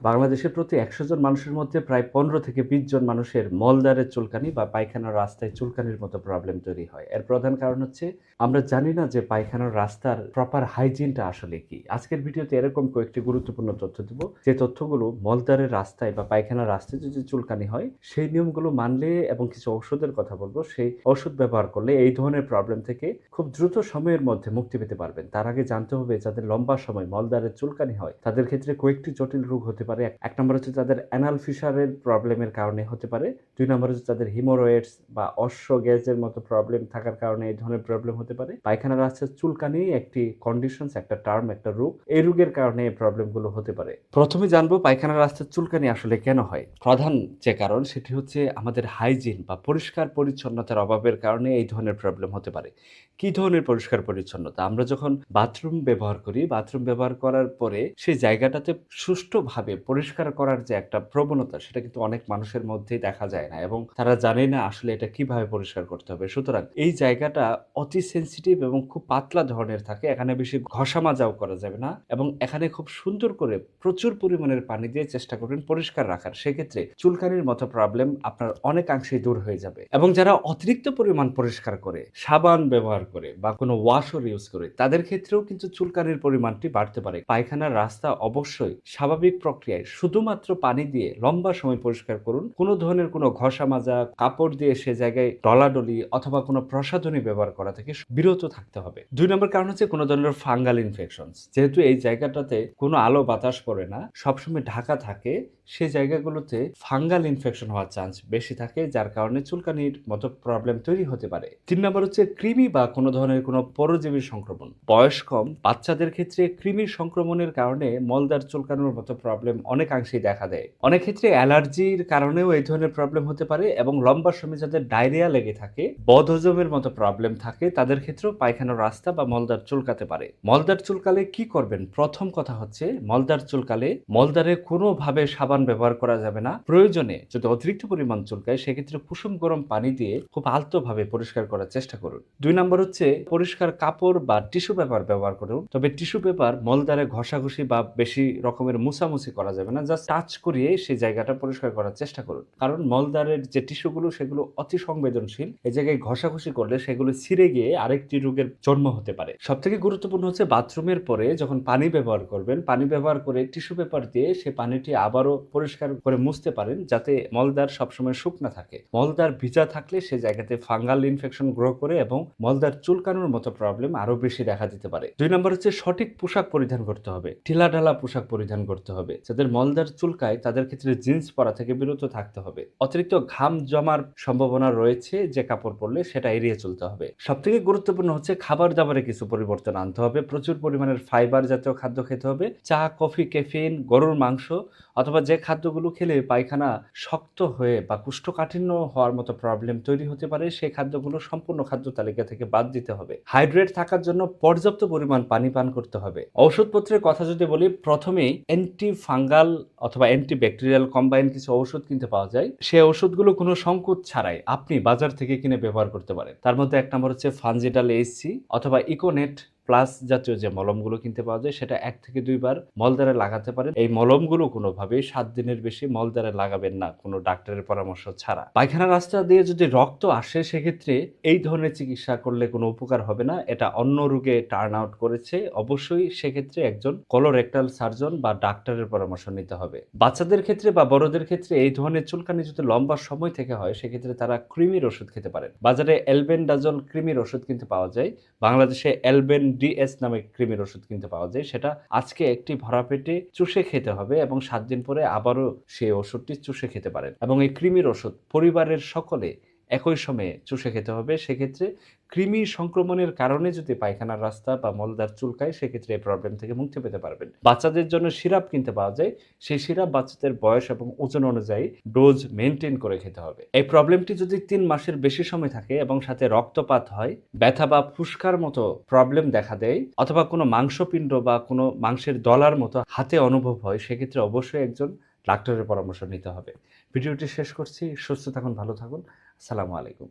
বাংলাদেশে প্রতি একশো জন মানুষের মধ্যে প্রায় পনেরো থেকে বিশ জন মানুষের মলদারের চুলকানি বা পায়খানার রাস্তায় চুলকানির মতো প্রবলেম তৈরি হয়। এর প্রধান কারণ হচ্ছে, আমরা জানি না যে পায়খানার রাস্তার প্রপার হাইজিনটা আসলে কি। আজকের ভিডিওতে এরকম কয়েকটি গুরুত্বপূর্ণ তথ্য দেব। যে তথ্যগুলো মলদারের রাস্তায় বা পায়খানার রাস্তায় যদি চুলকানি হয়, সেই নিয়মগুলো মানলে এবং কিছু ঔষধের কথা বলব, সেই ওষুধ ব্যবহার করলে এই ধরনের প্রবলেম থেকে খুব দ্রুত সময়ের মধ্যে মুক্তি পেতে পারবেন। তার আগে জানতে হবে, যাদের লম্বা সময় মলদারের চুলকানি হয়, তাদের ক্ষেত্রে কয়েকটি জটিল রোগ হতে পারে। এক- নম্বর হচ্ছে তাদের অ্যানাল ফিশারের প্রবলেমের কারণে হতে পারে। দুই নম্বর হচ্ছে তাদের হিমোরয়েডস বা অশ্ব গ্যাসের মতো প্রবলেম থাকার কারণে এই ধরনের প্রবলেম হতে পারে। পায়খানা রাস্তার চুলকানি, একটি কন্ডিশনস একটা টার্ম একটা রোগ। এই রোগের কারণে এই প্রবলেমগুলো হতে পারে। প্রথমে জানব পায়খানা রাস্তার চুলকানি আসলে কেন হয়? প্রধান যে কারণ, সেটি হচ্ছে আমাদের হাইজিন বা পরিষ্কার পরিচ্ছন্নতার অভাবের কারণে এই ধরনের প্রবলেম হতে পারে। কি ধরনের পরিষ্কার পরিচ্ছন্নতা? আমরা যখন বাথরুম ব্যবহার করি বাথরুম ব্যবহার করার পরে সেই জায়গাটাতে সুষ্ঠুভাবে পরিষ্কার করার যে একটা প্রবণতা, সেটা কিন্তু অনেক মানুষের মধ্যেই দেখা যায় না এবং তারা জানে না আসলে এটা কীভাবে পরিষ্কার করতে হবে। সুতরাং এই জায়গাটা অতি সেন্সিটিভ এবং খুব পাতলা ধরনের থাকে, এখানে বেশি ঘষা মাজাও করা যাবে না এবং এখানে খুব সুন্দর করে প্রচুর পরিমাণের পানি দিয়ে চেষ্টা করবেন পরিষ্কার রাখার। সেক্ষেত্রে চুলকানির মতো প্রবলেম আপনার অনেকাংশেই দূর হয়ে যাবে এবং যারা অতিরিক্ত পরিমাণ পরিষ্কার করে, সাবান ব্যবহার করে বা কোনো ওয়াশর ইউজ করে, তাদের ক্ষেত্রেও কিন্তু চুলকানির পরিমাণটি বাড়তে পারে। পায়খানার রাস্তা অবশ্যই স্বাভাবিক প্রক্রিয়ায় শুধুমাত্র পানি দিয়ে লম্বা সময় পরিষ্কার করুন। কোনো ধরনের কোনো ঘষা মাজা, কাপড় দিয়ে সে জায়গায় ডলাডলি অথবা কোনো প্রসাধনী ব্যবহার করা থেকে বিরত থাকতে হবে। দুই নম্বর কারণ হচ্ছে কোনো ধরনের ফাঙ্গাল ইনফেকশন যেহেতু এই জায়গাটাতে কোনো আলো বাতাস পড়ে না, সবসময় ঢাকা থাকে, সে জায়গাগুলোতে ফাঙ্গাল ইনফেকশন হওয়ার চান্স বেশি থাকে, যার কারণে চুলকানির মতো প্রবলেম তৈরি হতে পারে। তিন নম্বর হচ্ছে কৃমি বা কোনো ধরনের কোনো পরজীবী সংক্রমণ। বয়স কম, বাচ্চাদের ক্ষেত্রে কৃমির সংক্রমণের কারণে মলদার চুলকানোর মতো প্রবলেম অনেকাংশেই দেখা দেয়। অনেক ক্ষেত্রে অ্যালার্জির কারণেও এই ধরনের প্রবলেম হতে পারে এবং লম্বা সময় যাদের ডায়রিয়া লেগে থাকে, বদহজমের মতো প্রবলেম থাকে, তাদের ক্ষেত্রেও পায়খানার রাস্তা বা মলদার চুলকাতে পারে। মলদার চুলকালে কি করবেন? প্রথম কথা হচ্ছে মলদার চুলকালে মলদারে কোনোভাবে সাবান ব্যবহার করা যাবে না। প্রয়োজনে যদি অতিরিক্ত পরিমাণ চুলকায়, সেক্ষেত্রে কুসুম গরম পানি দিয়ে খুব আলতোভাবে পরিষ্কার করার চেষ্টা করুন। দুই নম্বর হচ্ছে, পরিষ্কার কাপড় বা টিস্যু পেপার ব্যবহার করুন। তবে টিস্যু পেপার মলদারে ঘষাঘষি বা বেশি রকমের মুছামুছি করা যাবে না। জাস্ট টাচ করিয়ে সেই জায়গাটা পরিষ্কার করার চেষ্টা করুন। কারণ মলদারের যে টিস্যুগুলো সেগুলো অতি সংবেদনশীল। এই জায়গায় ঘষাঘষি করলে সেগুলো ছিঁড়ে গিয়ে আরেকটি রোগের জন্ম হতে পারে। সব থেকে গুরুত্বপূর্ণ হচ্ছে বাথরুমের পরে যখন পানি ব্যবহার করবেন, পানি ব্যবহার করে টিস্যু পেপার দিয়ে সে পানিটি আবারও পরিষ্কার করে মুছতে পারেন, যাতে মলদার সবসময় শুকনা থাকে। মলদার ভিজা থাকলে সে জায়গাতে ফাঙ্গাল ইনফেকশন গ্রো করে এবং মলদার চুলকানোর মতো প্রবলেম আরও বেশি দেখা দিতে পারে। দুই নম্বর হচ্ছে সঠিক পোশাক পরিধান করতে হবে। ঢিলা ঢালা পোশাক পরিধান করতে হবে। যাদের মলদার চুলকায় তাদের ক্ষেত্রে জিন্স পরা থেকে বিরত থাকতে হবে। অতিরিক্ত ঘাম জমার সম্ভাবনা রয়েছে যে কাপড় পরলে সেটা এড়িয়ে চলতে হবে। সব থেকে গুরুত্বপূর্ণ হচ্ছে খাবার দাবারে কিছু পরিবর্তন আনতে হবে। প্রচুর পরিমাণের ফাইবার জাতীয় খাদ্য খেতে হবে। চা, কফি ক্যাফিন গরুর মাংস অথবা যে খাদ্যগুলো খেলে পায়খানা শক্ত হয়ে বা কুষ্ঠকাঠিন্য হওয়ার মতো প্রবলেম তৈরি হতে পারে, সেই খাদ্যগুলো সম্পূর্ণ খাদ্য তালিকা থেকে বাদ দিতে হবে। হাইড্রেট থাকার জন্য পর্যাপ্ত পরিমাণ পানি পান করতে হবে। ঔষধপত্রের কথা যদি বলি, প্রথমেই অ্যান্টি ফাঙ্গাল অথবা অ্যান্টিব্যাকটেরিয়াল কম্বাইন কিছু ওষুধ কিনতে পাওয়া যায়। সেই ওষুধগুলো কোনো সংকোচ ছাড়াই আপনি বাজার থেকে কিনে ব্যবহার করতে পারেন। তার মধ্যে এক নম্বর হচ্ছে ফানজিটাল এইচসি অথবা ইকোনেট প্লাস জাতীয় যে মলমগুলো কিনতে পাওয়া যায়, সেটা এক থেকে দুইবার মলদারে লাগাতে পারেন। এই মলমগুলো কোনোভাবেই সাত দিনের বেশি মলদারে লাগাবেন না, কোনো ডাক্তারের পরামর্শ ছাড়া। পায়খানা রাস্তা দিয়ে যদি রক্ত আসে, সেক্ষেত্রে এই ধরনের চিকিৎসা করলে কোনো উপকার হবে না। এটা অন্য রোগে টার্ন আউট করেছে। অবশ্যই সেক্ষেত্রে একজন কলোরেক্টাল সার্জন বা ডাক্তারের পরামর্শ নিতে হবে। বাচ্চাদের ক্ষেত্রে বা বড়দের ক্ষেত্রে এই ধরনের চুলকানি যদি লম্বা সময় থেকে হয়, সেক্ষেত্রে তারা ক্রিমির ওষুধ খেতে পারেন। বাজারে এলবেন্ডাজল ক্রিমির ওষুধ কিনতে পাওয়া যায়। বাংলাদেশে এলবেন ডিএস নামে ক্রিমের ওষুধ কিনতে পাওয়া যায়। সেটা আজকে একটি ভরা পেটে চুষে খেতে হবে এবং সাত দিন পরে আবারও সেই ওষুধটি চুষে খেতে পারেন। এবং এই ক্রিমির ওষুধ পরিবারের সকলে একই সময়ে চুষে খেতে হবে। সেক্ষেত্রে কৃমি সংক্রমণের কারণে যদি পায়খানার রাস্তা বা মলদার চুলকায়, সেক্ষেত্রে এই প্রবলেম থেকে মুক্তি পেতে পারবেন। বাচ্চাদের জন্য সিরাপ কিনতে পাওয়া যায়। সেই সিরাপ বাচ্চাদের বয়স এবং ওজন অনুযায়ী ডোজ মেনটেন করে খেতে হবে। এই প্রবলেমটি যদি তিন মাসের বেশি সময় থাকে এবং সাথে রক্তপাত হয়, ব্যথা বা ফুসকার মতো প্রবলেম দেখা দেয়, অথবা কোনো মাংসপিণ্ড বা কোনো মাংসের দলার মতো হাতে অনুভব হয়, সেক্ষেত্রে অবশ্যই একজন ডাক্তারের পরামর্শ নিতে হবে। ভিডিওটি শেষ করছি। সুস্থ থাকুন, ভালো থাকুন। আসসালামু আলাইকুম